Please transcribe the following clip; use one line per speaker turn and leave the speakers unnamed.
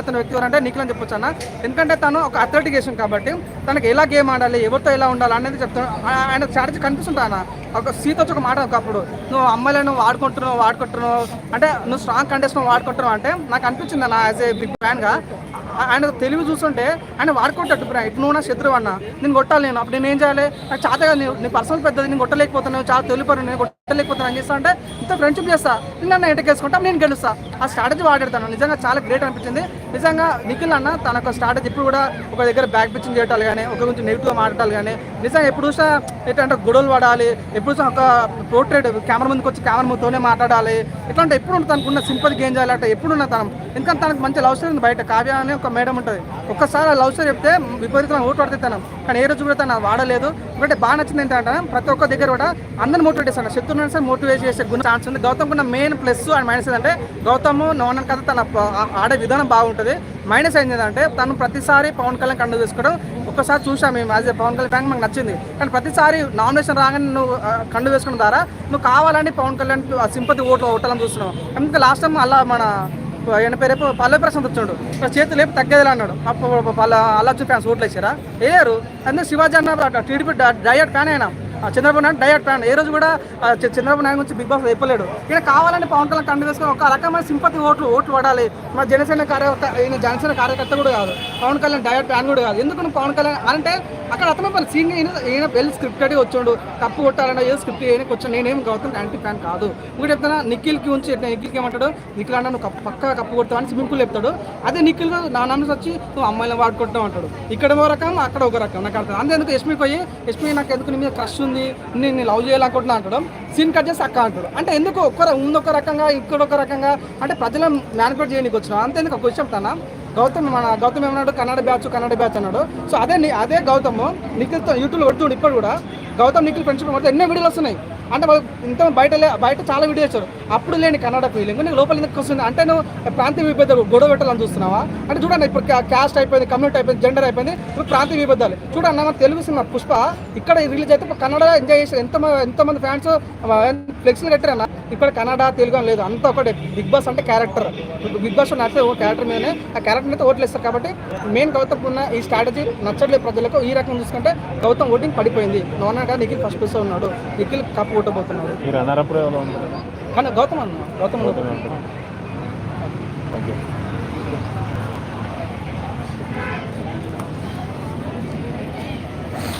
అవుతున్న వ్యక్తి ఎవరంటే నిఖిల్ అని చెప్పొచ్చు అన్న. ఎందుకంటే తను ఒక అథ్లెటిక్ వేసాం కాబట్టి తనకి ఎలా గేమ్ ఆడాలి ఎవరితో ఎలా ఉండాలి అనేది చెప్తాను ఆయన స్ట్రాటజీ కనిపిస్తుంటా అన్న. ఒక సీత వచ్చి ఒక మాట ఒకప్పుడు నువ్వు అమ్మాయిలను వాడుకుంటున్నావు వాడుకుంటున్నావు. అంటే నువ్వు స్ట్రాంగ్ కంటెస్ట్ వాడుకుంటున్నావు అంటే నాకు అనిపించింది అన్న యాజ్ ఏ బిగ్ ఫ్యాన్గా ఆయన తెలివి చూస్తుంటే ఆయన వాడుకుంటాడు ఇప్పుడు. ఇప్పుడు నువ్వు నా శత్రువు అన్న. నేను కొట్టాలి నేను. అప్పుడు నేను ఏం చేయాలి? నాకు చాతగా నీ- నీ పర్సనల్ పెద్దది నేను కొట్టలేకపోతున్నాను. చాలా తెలియపరు నేను కొట్టలేకపోతున్నాను అని చేస్తా అంటే ఇంత ఫ్రెండ్షిప్ చేస్తా. నన్ను ఎంటకేసుకుంటా నేను గెలుస్తా. ఆ స్ట్రాటజీ వాడేస్తాను నిజంగా చాలా గ్రేట్ అనిపించింది. నిజంగా నిఖిల్ అన్న తన ఒక స్ట్రాటజీ ఇప్పుడు కూడా ఒక దగ్గర బ్యాక్ పిచ్చింగ్ చేయటాలు కానీ ఒక గురించి నెగిటివ్గా మాట్లాడాలి కానీ నిజంగా ఎప్పుడు చూసినా ఎట్లా గొడవలు పడాలి ఎప్పుడు చూసినా ఒక పోర్ట్రేట్ కెమెరా ముందుకు వచ్చి కెమెరా ముందుతోనే మాట్లాడాలి. ఎట్లా ఎప్పుడు తనకున్న సింపతి గేమ్ చేయాలి అంటే ఎప్పుడు ఉన్న తను. ఎందుకంటే తనకు మంచి లవ్ స్టోరీ ఉంది బయట. కావ్య అనే ఒక మేడం ఉంటుంది. ఒక్కసారి ఆ లవ్ స్టోరీ చెప్తే విపరీతంగా ఓటు పడితే తనం. కానీ ఏ రోజు కూడా తను వాడలేదు. ఎందుకంటే బాగా నచ్చింది ఏంటంటే ప్రతి ఒక్క దగ్గర కూడా అందరిని మోటివేట్ చేస్తాను శత్రువుని సార్ మోటివేట్ చేసే గుణ ఛాన్స్ ఉంది. గౌతమ్ ఉన్న మెయిన్ ప్లస్ అండ్ మైనస్ ఏంటంటే గౌతమ్ నోనన్ కథ తన ఆడే విధానం బాగుంటుంది. మైనస్ ఏంటి ఏంటంటే తను ప్రతిసారి పవన్ కళ్యాణ్ కండు చేసుకోవడం. ఒక్కసారి చూసాం మేము as a Pawan Kalyan fan మాకు నచ్చింది. కానీ ప్రతిసారి నామినేషన్ రాగానే నువ్వు కండు వేసుకున్న ద్వారా నువ్వు కావాలని పవన్ కళ్యాణ్ సింపతి ఓట్లు ఓటాలని చూస్తున్నావు. అందుకే లాస్ట్ టైం అలా మన ఆయన పేరు పల్లె ప్రశాంత్ వచ్చాడు. ఇక్కడ చేతులు లేపు తగ్గేదిలా అన్నాడు. అప్పుడు పల్ల అల్లచ్చు ఫ్యాన్స్ ఓట్లు వేసారా వేయరు అందుకే శివాజీ అన్న టీడీపీ డయట్ ఫ్యాన్ అయినా. చంద్రబాబు నాయుడు డైరెక్ట్ అండ్ ఏ రోజు కూడా చంద్రబాబు నాయుడు గురించి బిగ్ బాస్ చెప్పలేడు ఇక్కడ కావాలని పవన్ కళ్యాణ్ కండు వేసుకొని ఒక రకమైన సింపతి ఓట్లు ఓట్లు పడాలి. మా జనసేన కార్యకర్త ఈయన జనసేన కార్యకర్త కూడా కాదు. పవన్ కళ్యాణ్ డైరెక్ట్ ఫ్యాన్ కూడా కాదు. ఎందుకు నువ్వు పవన్ కళ్యాణ్ అంటే అక్కడ అతను మన సీన్ ఈయన వెళ్ళి స్క్రిప్ట్ అడిగి వచ్చాడు. తప్పు కొట్టాలన్నా ఏదో స్క్రిప్ట్ ఈయనకి వచ్చాను నేనేం గౌతమ్ యాంటీ ఫ్యాన్ కాదు. ఇంకోటి చెప్తున్నా నిఖిల్కి ఉంచి నిఖిల్కి ఏమంటాడు? నిఖిల్ అన్న నువ్వు పక్క కప్పు కొడతావు అని స్విమ్మింగ్ పూల్ చెప్తాడు అదే నిఖిల్ నా నాన్న వచ్చి నువ్వు అమ్మాయిలను వాడుకుంటావు అంటాడు. ఇక్కడ ఒక రకం అక్కడ ఒక రకం. నాకు అర్థం అందుకే ఎస్మీ పోయి ఎస్మీ నాకు ఎందుకు నీ మీద క్రష్ ఉంది? నేను లవ్ చేయాలనుకుంటున్నా అంటాడు సీన్ కట్ చేసి అక్క అంటాడు. అంటే ఎందుకు ఒక్క ముందొక రకంగా ఇక్కడ ఒక రకంగా? అంటే ప్రజలను మ్యానిపులేట్ చేయడానికి వచ్చిన అంతే ఎందుకు ఒక విషయం చెప్తానా? గౌతమ్ మన గౌతమ్ ఏమన్నాడు? కన్నడ బ్యాచ్ కన్నడ బ్యాచ్ అన్నాడు. సో అదే అదే గౌతమ్ నిఖిల్తో యూట్యూబ్లో పెడుతుండు ఇప్పుడు కూడా. గౌతమ్ నిఖిల్ ఫ్రెండ్షిప్ మొత్తం ఎన్నో వీడియోలు వస్తున్నాయి. అంటే ఇంత బయట బయట చాలా వీడియో వచ్చారు అప్పుడు లేని కన్నడ ఫీలింగ్ నీకు లోపల ఎందుకు వస్తుంది? అంటే నువ్వు ప్రాంతీయ విభేదాలు గొడవ పెట్టాలని చూస్తున్నావా? అంటే చూడండి ఇప్పుడు క్యాస్ట్ అయిపోయింది కమ్యూనిటీ అయిపోయింది జెండర్ అయిపోయింది ఇప్పుడు ప్రాంతీయ విభేదాలు. చూడండి మన తెలుగు సినిమా పుష్ప ఇక్కడ రిలీజ్ అయితే కన్నడ ఎంజాయ్ చేశారు. ఎంత ఎంతమంది ఫ్యాన్స్ ఫ్లెక్సీలు కట్టారన్న ఇక్కడ కన్నడ తెలుగు అని లేదు. అంతా ఒకటి. బిగ్ బాస్ అంటే క్యారెక్టర్ బిగ్ బాస్ నడిచే ఓ క్యారెక్టర్ మీదనే ఆ క్యారెక్టర్ అయితే ఓట్లు ఇస్తారు కాబట్టి మెయిన్ గౌతమ్ ఉన్న ఈ స్ట్రాటజీ నచ్చట్లేదు ప్రజలకు. ఈ రకం చూసుకుంటే గౌతమ్ ఓటింగ్ పడిపోయింది. నోనాగా నిఖిల్ ఫస్ట్ ప్లేస్ ఉన్నాడు. నిఖిల్ కప్ ఓటబోతున్నాడు
మీరు అన్నారప్పుడు
కానీ గౌతమ్ అన్న గౌతమ్.
Thank you